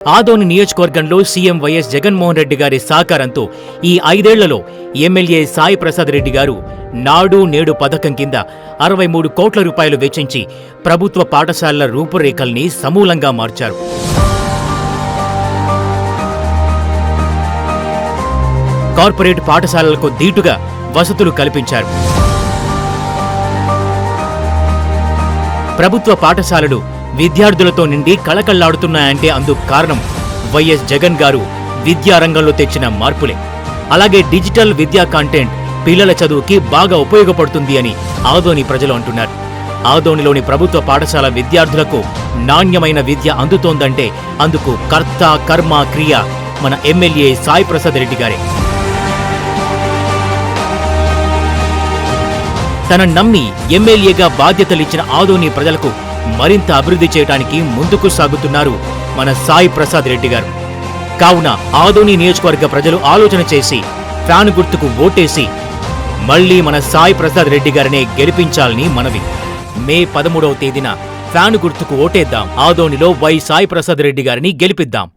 ఆదోని నియోజకవర్గంలో CM YS Jaganmohan Reddy గారి సహకారంతో ఈ ఐదేళ్ళలో ఎమ్మెల్యే సాయి ప్రసాద్ రెడ్డి గారు నాడు నేడు పథకం కింద అరవై మూడు కోట్ల రూపాయలు వెచ్చించి ప్రభుత్వ పాఠశాలల రూపురేఖల్ని సమూలంగా మార్చారు. కార్పొరేట్ పాఠశాలలకు దీటుగా వసతులు కల్పించారు. ప్రభుత్వ పాఠశాలలు విద్యార్థులతో నిండి కళకళ్ళాడుతున్నాయంటే అందుకు కారణం వైఎస్ జగన్ గారు విద్యారంగంలో తెచ్చిన మార్పులే. అలాగే డిజిటల్ విద్యా కాంటెంట్ పిల్లల చదువుకి బాగా ఉపయోగపడుతుంది అని ఆదోని ప్రజలు అంటున్నారు. ఆదోనిలోని ప్రభుత్వ పాఠశాల విద్యార్థులకు నాణ్యమైన విద్య అందుతోందంటే అందుకు కర్త కర్మ క్రియ మన ఎమ్మెల్యే సాయి ప్రసాద్ రెడ్డి గారే. తన నమ్మి ఎమ్మెల్యేగా బాధ్యతలిచ్చిన ఆదోని ప్రజలకు మరింత అభివృద్ధి చేయడానికి ముందుకు సాగుతున్నారు మన సాయి ప్రసాద్ రెడ్డి గారు. కావున ఆదోని నియోజకవర్గ ప్రజలు ఆలోచన చేసి ఫ్యాన్ గుర్తుకు ఓటేసి మళ్ళీ మన సాయి ప్రసాద్ రెడ్డి గారినే గెలిపించాలని మనవి. మే పదమూడవ తేదీన ఫ్యాన్ గుర్తుకు ఓటేద్దాం. ఆదోనిలో వై సాయి ప్రసాద్ రెడ్డి గారిని గెలిపిద్దాం.